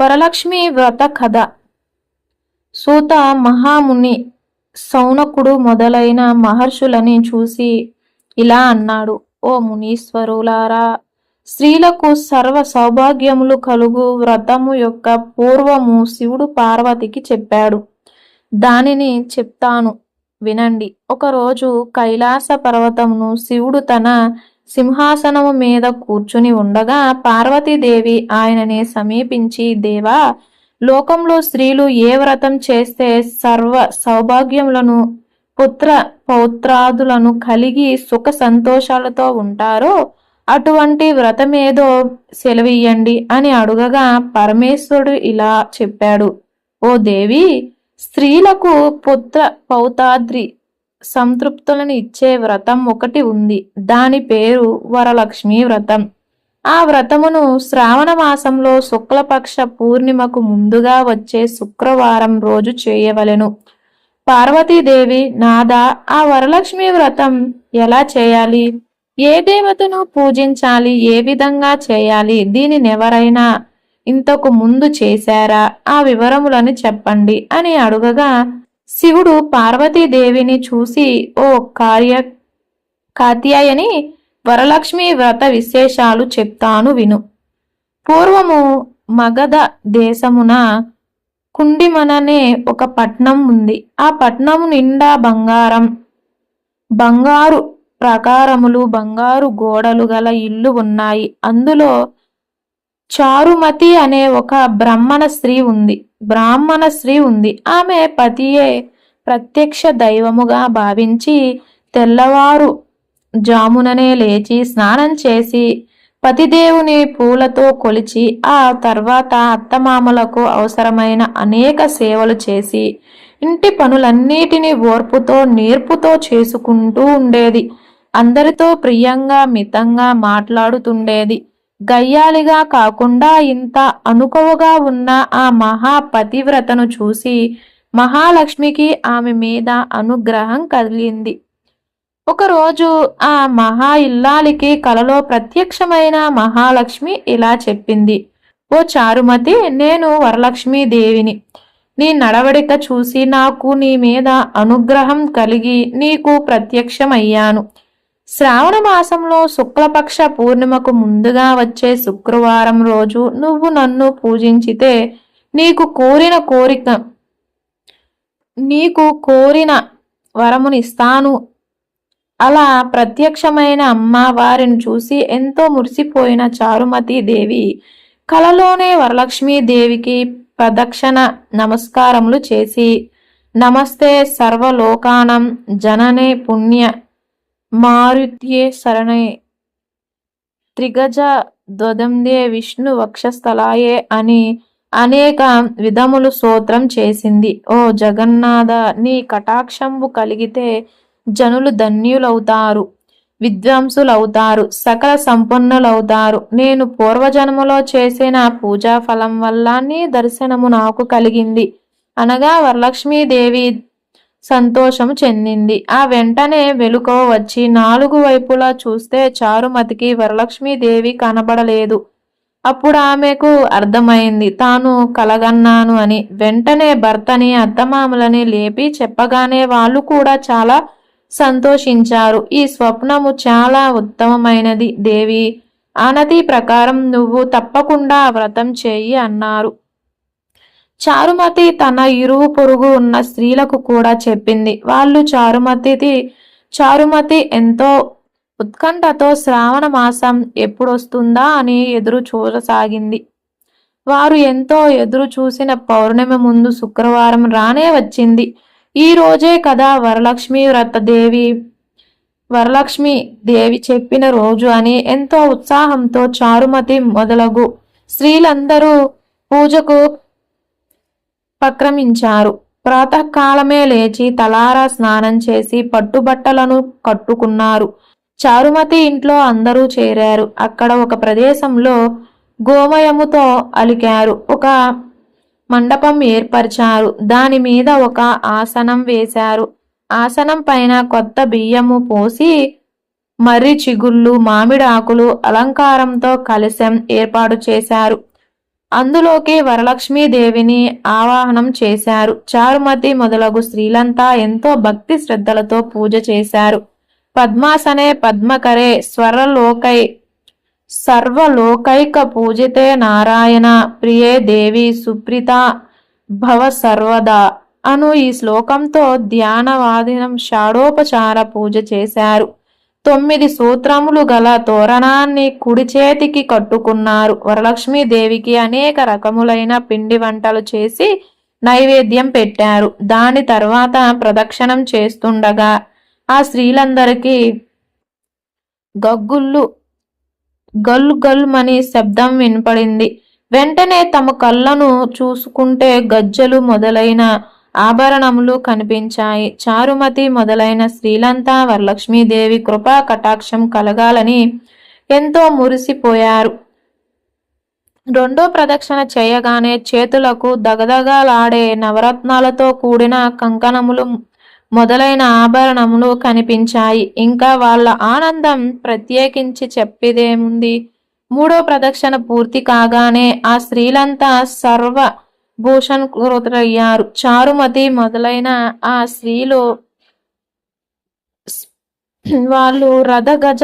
వరలక్ష్మి వ్రత కథ. సూత మహాముని సౌనకుడు మొదలైన మహర్షులని చూసి ఇలా అన్నాడు ఓ మునీశ్వరులారా స్త్రీలకు సర్వ సౌభాగ్యములు కలుగు వ్రతము యొక్క పూర్వము శివుడు పార్వతికి చెప్పాడు. దానిని చెప్తాను. వినండి. ఒకరోజు కైలాస పర్వతమును శివుడు తన సింహాసనము మీద కూర్చుని ఉండగా పార్వతీదేవి ఆయనని సమీపించి దేవా లోకంలో స్త్రీలు ఏ వ్రతం చేస్తే సర్వ సౌభాగ్యములను పుత్ర పౌత్రాదులను కలిగి సుఖ సంతోషాలతో ఉంటారో అటువంటి వ్రతమేదో సెలవియ్యండి అని అడుగగా పరమేశ్వరుడు ఇలా చెప్పాడు. ఓ దేవి స్త్రీలకు పుత్ర పౌతాద్రి సంతృప్తులను ఇచ్చే వ్రతం ఒకటి ఉంది. దాని పేరు వరలక్ష్మి వ్రతం. ఆ వ్రతమును శ్రావణ మాసంలో శుక్లపక్ష పూర్ణిమకు ముందుగా వచ్చే శుక్రవారం రోజు చేయవలెను. పార్వతీదేవి నాదా ఆ వరలక్ష్మి వ్రతం ఎలా చేయాలి? ఏ దేవతను పూజించాలి? ఏ విధంగా చేయాలి? దీనిని ఎవరైనా ఇంతకు ముందు చేశారా? ఆ వివరములను చెప్పండి అని అడుగగా శివుడు పార్వతీదేవిని చూసి ఓ కార్య కాత్యాయని వరలక్ష్మి వ్రత విశేషాలు చెప్తాను విను. పూర్వము మగధ దేశమున కుండిమననే ఒక పట్నం ఉంది. ఆ పట్నము నిండా బంగారం బంగారు ప్రకారములు బంగారు గోడలు గల ఇల్లు ఉన్నాయి. అందులో చారుమతి అనే ఒక బ్రహ్మణ స్త్రీ ఉంది. బ్రాహ్మణ స్త్రీ ఉంది. ఆమె పతియే ప్రత్యక్ష దైవముగా భావించి తెల్లవారు జాముననే లేచి స్నానం చేసి పతిదేవుని పూలతో కొలిచి ఆ తర్వాత అత్తమామలకు అవసరమైన అనేక సేవలు చేసి ఇంటి పనులన్నిటినీ ఓర్పుతో నేర్పుతో చేసుకుంటూ ఉండేది. అందరితో ప్రియంగా మితంగా మాట్లాడుతుండేది. గయ్యాలిగా కాకుండా ఇంత అనుకవగా ఉన్న ఆ మహా పతివ్రతను చూసి మహాలక్ష్మికి ఆమె మీద అనుగ్రహం కలిగింది. ఒకరోజు ఆ మహా ఇల్లాలికి కలలో ప్రత్యక్షమైన మహాలక్ష్మి ఇలా చెప్పింది. ఓ చారుమతి నేను వరలక్ష్మీదేవిని నీ నడవడిక చూసి నాకు నీ మీద అనుగ్రహం కలిగి నీకు ప్రత్యక్షమయ్యాను. శ్రావణ మాసంలో శుక్లపక్ష పూర్ణిమకు ముందుగా వచ్చే శుక్రవారం రోజు నువ్వు నన్ను పూజించితే నీకు కోరిన కోరిక నీకు కోరిన వరమునిస్తాను అలా ప్రత్యక్షమైన అమ్మవారిని చూసి ఎంతో మురిసిపోయిన చారుమతి దేవి కలలోనే వరలక్ష్మీదేవికి ప్రదక్షిణ నమస్కారములు చేసి నమస్తే సర్వలోకానం జననే పుణ్య మారుత్యే శరణే. త్రిగజ ధ్వదందే విష్ణు వక్షస్థలాయే అని అనేక విధములు స్తోత్రం చేసింది. ఓ జగన్నాథ నీ కటాక్షంబు కలిగితే జనులు ధన్యులవుతారు విద్వాంసులవుతారు సకల సంపన్నులవుతారు. నేను పూర్వజన్మలో చేసిన పూజా ఫలం వల్ల నీ దర్శనము నాకు కలిగింది. అనగా వరలక్ష్మీదేవి సంతోషం చెందింది. ఆ వెంటనే వెలుకో వచ్చి నాలుగు వైపులా చూస్తే చారుమతికి వరలక్ష్మీదేవి కనబడలేదు. అప్పుడు ఆమెకు అర్థమైంది తాను కలగన్నాను అని. వెంటనే భర్తని అత్తమామలని లేపి చెప్పగానే వాళ్ళు కూడా చాలా సంతోషించారు. ఈ స్వప్నము చాలా ఉత్తమమైనది దేవి. ఆనతి ప్రకారం నువ్వు తప్పకుండా వ్రతం చేయి అన్నారు. చారుమతి తన ఇరువు పొరుగు ఉన్న స్త్రీలకు కూడా చెప్పింది. వాళ్ళు చారుమతిది చారుమతి ఎంతో ఉత్కంఠతో శ్రావణ మాసం ఎప్పుడొస్తుందా అని ఎదురు చూడసాగింది. వారు ఎంతో ఎదురు చూసిన పౌర్ణమి ముందు శుక్రవారం రానే వచ్చింది. ఈ రోజే కదా వరలక్ష్మి వ్రత దేవి వరలక్ష్మి దేవి చెప్పిన రోజు అని ఎంతో ఉత్సాహంతో చారుమతి మొదలగు. స్త్రీలందరూ పూజకు పక్రమించారు ప్రాతకాలమే లేచి తలారా స్నానం చేసి పట్టుబట్టలను కట్టుకున్నారు. చారుమతి ఇంట్లో అందరూ చేరారు. అక్కడ ఒక ప్రదేశంలో గోమయముతో అలికారు ఒక మండపం ఏర్పరిచారు. దాని మీద ఒక ఆసనం వేశారు. ఆసనం పైన కొత్త బియ్యము పోసి మర్రి చిగుళ్ళు మామిడి ఆకులు అలంకారంతో కలశం ఏర్పాటు చేశారు. అందులోకి వరలక్ష్మీదేవిని ఆవాహనం చేశారు. చారుమతి మొదలగు స్త్రీలంతా ఎంతో భక్తి శ్రద్ధలతో పూజ చేశారు. పద్మాసనే పద్మకరే స్వరలోకై సర్వలోకైక పూజితే నారాయణ ప్రియే దేవి సుప్రీత భవ సర్వదా అను ఈ శ్లోకంతో ధ్యానవాదినం షాడోపచార పూజ చేశారు. తొమ్మిది సూత్రములు గల తోరణాన్ని కుడి చేతికి కట్టుకున్నారు. వరలక్ష్మీదేవికి అనేక రకములైన పిండి వంటలు చేసి నైవేద్యం పెట్టారు. దాని తర్వాత ప్రదక్షిణం చేస్తుండగా ఆ స్త్రీలందరికీ గగ్గుళ్ళు గల్ గల్మని శబ్దం వినపడింది. వెంటనే తమ కళ్ళను చూసుకుంటే గజ్జలు మొదలైన ఆభరణములు కనిపించాయి. చారుమతి మొదలైన స్త్రీలంతా వరలక్ష్మీదేవి కృపా కటాక్షం కలగాలని ఎంతో మురిసిపోయారు. రెండో ప్రదక్షిణ చేయగానే చేతులకు దగదగలాడే నవరత్నాలతో కూడిన కంకణములు మొదలైన ఆభరణములు కనిపించాయి. ఇంకా వాళ్ళ ఆనందం ప్రత్యేకించి చెప్పేదేముంది? మూడో ప్రదక్షిణ పూర్తి కాగానే ఆ స్త్రీలంతా సర్వ భూషణ్ కృతులయ్యారు చారుమతి మొదలైన ఆ స్త్రీలు వాళ్ళు రథగజ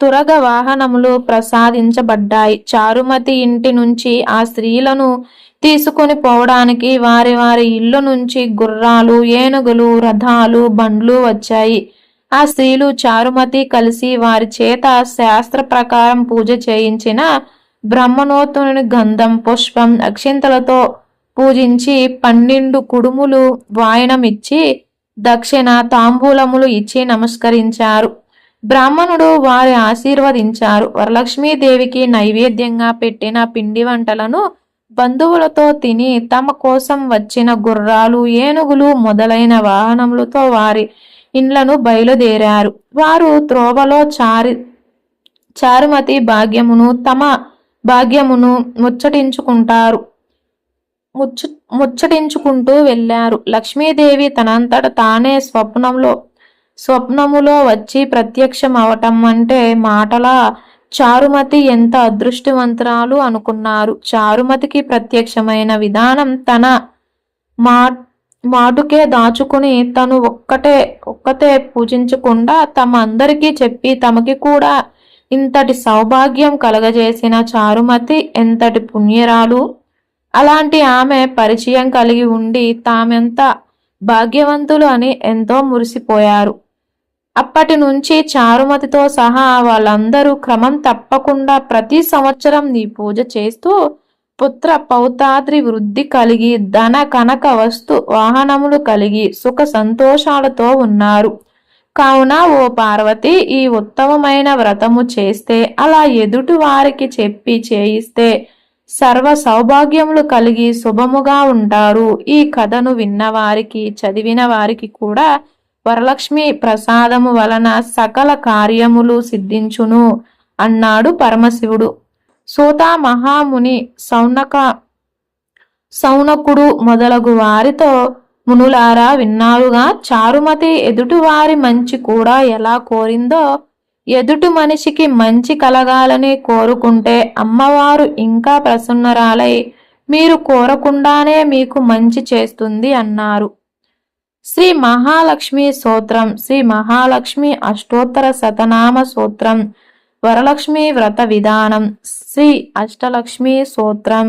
తురగ వాహనములు ప్రసాదించబడ్డాయి. చారుమతి ఇంటి నుంచి ఆ స్త్రీలను తీసుకుని పోవడానికి వారి వారి ఇల్లు నుంచి గుర్రాలు ఏనుగులు రథాలు బండ్లు వచ్చాయి. ఆ స్త్రీలు చారుమతి కలిసి వారి చేత శాస్త్ర ప్రకారం పూజ చేయించిన బ్రహ్మణోత్తుని గంధం పుష్పం అక్షింతలతో పూజించి పన్నెండు కుడుములు వాయనమిచ్చి దక్షిణ తాంబూలములు ఇచ్చి నమస్కరించారు. బ్రాహ్మణుడు వారి ఆశీర్వదించారు. వరలక్ష్మీదేవికి నైవేద్యంగా పెట్టిన పిండి వంటలను బంధువులతో తిని తమ కోసం వచ్చిన గుర్రాలు ఏనుగులు మొదలైన వాహనములతో వారి ఇండ్లను బయలుదేరారు. వారు త్రోవలో చారి చారుమతి భాగ్యమును తమ భాగ్యమును ముచ్చటించుకుంటారు. ముచ్చ ముచ్చటించుకుంటూ వెళ్ళారు. లక్ష్మీదేవి తనంతట తానే స్వప్నంలో స్వప్నములో వచ్చి ప్రత్యక్షం అవటం అంటే మాటల చారుమతి ఎంత అదృష్టవంతురాలు అనుకున్నారు. చారుమతికి ప్రత్యక్షమైన విధానం తన మా మాటుకే దాచుకుని తను ఒక్కటే ఒక్కతే పూజించకుండా తమ అందరికీ చెప్పి తమకి కూడా ఇంతటి సౌభాగ్యం కలగజేసిన చారుమతి ఎంతటి పుణ్యరాలు. అలాంటి ఆమె పరిచయం కలిగి ఉండి తామెంత భాగ్యవంతులు అని ఎంతో మురిసిపోయారు. అప్పటి నుంచి చారుమతితో సహా వాళ్ళందరూ క్రమం తప్పకుండా ప్రతి సంవత్సరం నీ పూజ చేస్తూ పుత్ర పౌతాద్రి వృద్ధి కలిగి ధన కనక వస్తు వాహనములు కలిగి సుఖ సంతోషాలతో ఉన్నారు. కావున ఓ పార్వతి ఈ ఉత్తమమైన వ్రతము చేస్తే అలా ఎదుటి వారికి చెప్పి చేయిస్తే సర్వ సౌభాగ్యములు కలిగి శుభముగా ఉంటారు. ఈ కథను విన్నవారికి చదివిన వారికి కూడా వరలక్ష్మి ప్రసాదము వలన సకల కార్యములు సిద్ధించును అన్నాడు పరమశివుడు. సూతా మహాముని సౌనక సౌనకుడు మొదలగు వారితో మునులారా విన్నారుగా చారుమతి ఎదుటివారి మంచి కూడా ఎలా కోరిందో? ఎదుటి మనిషికి మంచి కలగాలని కోరుకుంటే అమ్మవారు ఇంకా ప్రసన్నరాలై మీరు కోరకుండానే మీకు మంచి చేస్తుంది అన్నారు. శ్రీ మహాలక్ష్మి సూత్రం శ్రీ మహాలక్ష్మి అష్టోత్తర శతనామ సూత్రం వరలక్ష్మి వ్రత విధానం శ్రీ అష్టలక్ష్మి సూత్రం.